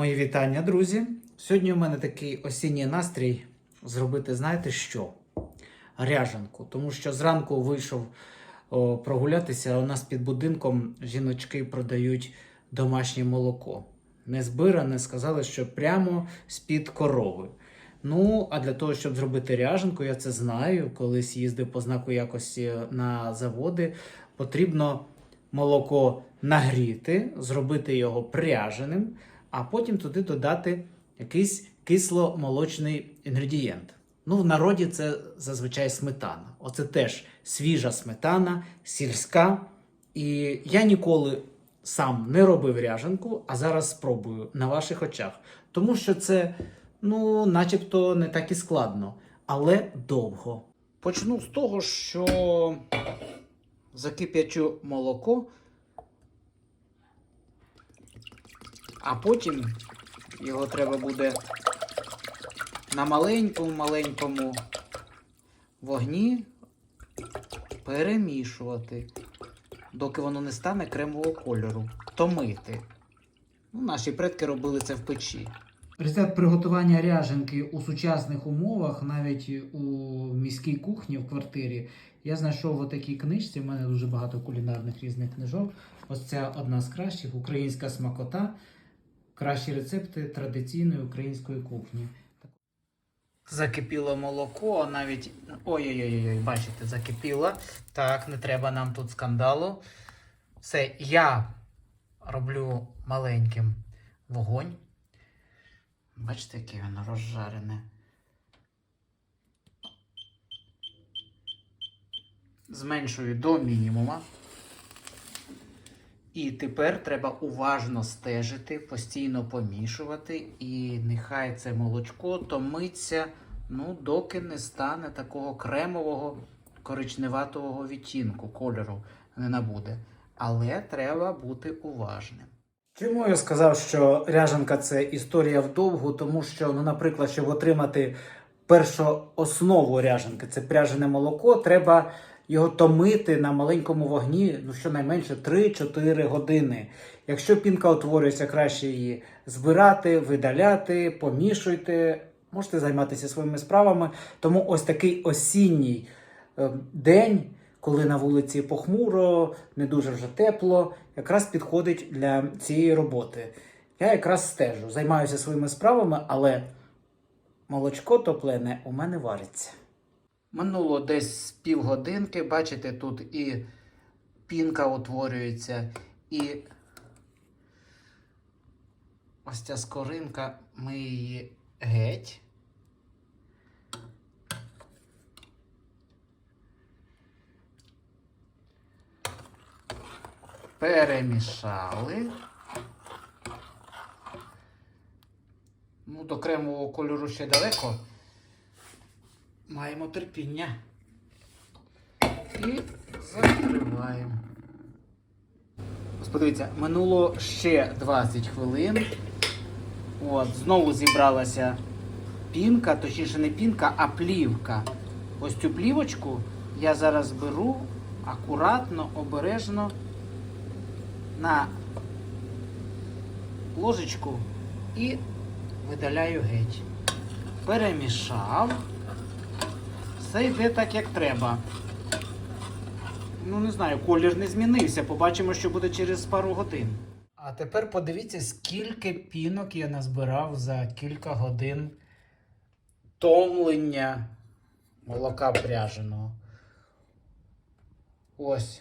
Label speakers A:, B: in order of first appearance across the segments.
A: Мої вітання, друзі. Сьогодні у мене такий осінній настрій зробити, знаєте що? Ряжанку. Тому що зранку вийшов о, прогулятися, а у нас під будинком жіночки продають домашнє молоко. Не збиране, сказали, що прямо з-під корови. Ну, а для того, щоб зробити ряжанку, я це знаю. Колись їздив по знаку якості на заводи. Потрібно молоко нагріти, зробити його пряженим, а потім туди додати якийсь кисломолочний інгредієнт. Ну, в народі це зазвичай сметана. Оце теж свіжа сметана, сільська. І я ніколи сам не робив ряжанку, а зараз спробую на ваших очах. Тому що це, ну, начебто, не так і складно, але довго. Почну з того, що закип'ячу молоко, а потім його треба буде на маленькому-маленькому вогні перемішувати, доки воно не стане кремового кольору, томити. Ну, наші предки робили це в печі. Рецепт приготування ряженки у сучасних умовах, навіть у міській кухні в квартирі, я знайшов в такій книжці. У мене дуже багато кулінарних різних книжок. Ось ця одна з кращих українська смакота. Кращі рецепти традиційної української кухні. Закипіло молоко, навіть. Ой-ой-ой, бачите, закипіло. Так, не треба нам тут скандалу. Все, я роблю маленьким вогонь. Бачите, яке воно розжарене. Зменшую до мінімума. І тепер треба уважно стежити, постійно помішувати, і нехай це молочко томиться, ну, доки не стане такого кремового коричневатого відтінку, кольору не набуде. Але треба бути уважним. Чому я сказав, що ряжанка це історія вдовгу, тому що, ну, наприклад, щоб отримати першу основу ряжанки, це пряжене молоко, треба його томити на маленькому вогні, ну щонайменше 3-4 години. Якщо пінка утворюється, краще її збирати, видаляти, помішуйте. Можете займатися своїми справами. Тому ось такий осінній е, день, коли на вулиці похмуро, не дуже вже тепло, якраз підходить для цієї роботи. Я якраз стежу, займаюся своїми справами, але молочко топлене у мене вариться. Минуло десь півгодинки, бачите, тут і пінка утворюється, і ось ця скоринка, ми її геть. Перемішали. Ну, до кремового кольору ще далеко. Маємо терпіння. І закриваємо. Ось подивіться, минуло ще 20 хвилин. От, знову зібралася пінка, точніше не пінка, а плівка. Ось цю плівочку я зараз беру акуратно, обережно на ложечку і видаляю геть. Перемішав. Все йде так, як треба. Ну, не знаю, колір не змінився. Побачимо, що буде через пару годин. А тепер подивіться, скільки пінок я назбирав за кілька годин томлення молока пряженого. Ось.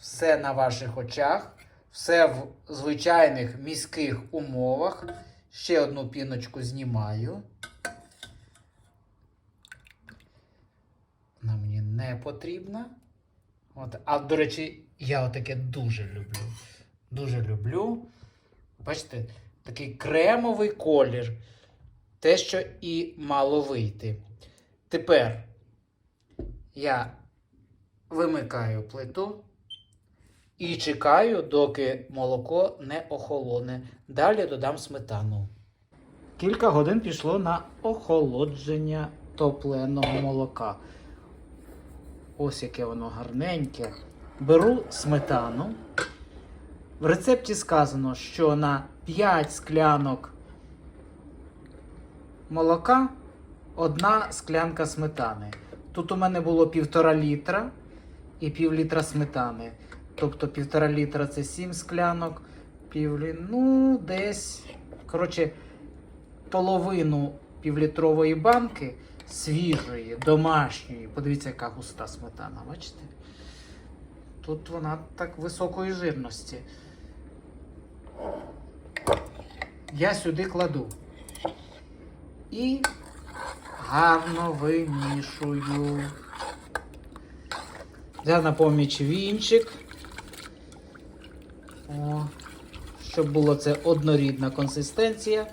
A: Все на ваших очах. Все в звичайних міських умовах. Ще одну піночку знімаю. Вона мені не потрібна. От. А до речі, я отаке дуже люблю. Дуже люблю. Бачите, такий кремовий колір. Те, що і мало вийти. Тепер я вимикаю плиту і чекаю, доки молоко не охолоне. Далі додам сметану. Кілька годин пішло на охолодження топленого молока. Ось яке воно гарненьке. Беру сметану В рецепті сказано, що на 5 склянок молока одна склянка сметани. Тут у мене було півтора літра і пів літра сметани. Тобто півтора літра це 7 склянок, пів ну, десь. Коротше, половину півлітрової банки свіжої, домашньої. Подивіться, яка густа сметана, бачите? Тут вона так високої жирності. Я сюди кладу. І гарно вимішую. Взяв на поміч вінчик. О, щоб було це однорідна консистенція.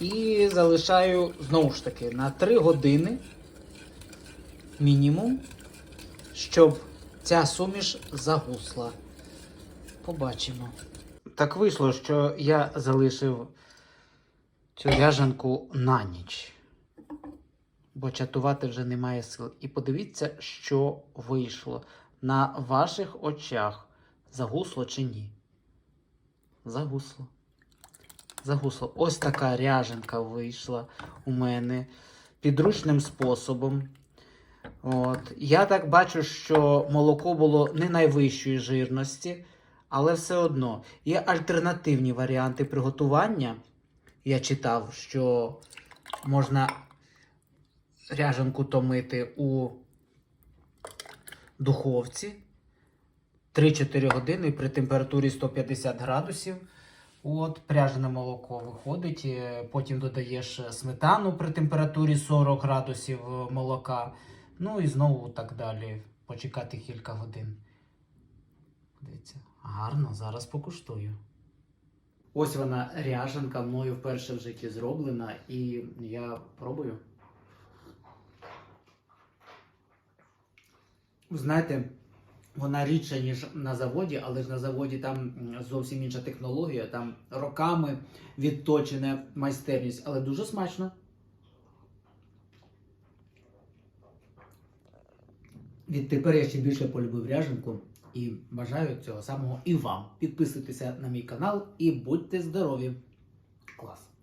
A: І залишаю знову ж таки на 3 години мінімум, щоб ця суміш загусла. Побачимо. Так вийшло, що я залишив цю ряжанку на ніч. Бо чатувати вже немає сил. І подивіться, що вийшло на ваших очах. Загусло чи ні? Загусло. Загусло. Ось така ряженка вийшла у мене підручним способом. От. Я так бачу, що молоко було не найвищої жирності, але все одно є альтернативні варіанти приготування. Я читав, що можна ряженку томити у духовці 3-4 години при температурі 150 градусів. От, пряжене молоко виходить, е, потім додаєш сметану при температурі 40 градусів е, молока. Ну і знову так далі. Почекати кілька годин. Дивіться, гарно, зараз покуштую. Ось вона ряженка мною вперше в житті зроблена, і я пробую. Знаєте, вона рідша, ніж на заводі, але ж на заводі там зовсім інша технологія, там роками відточена майстерність, але дуже смачно. Відтепер я ще більше полюбив ряженку і бажаю цього самого і вам. Підписуйтеся на мій канал і будьте здорові. Клас.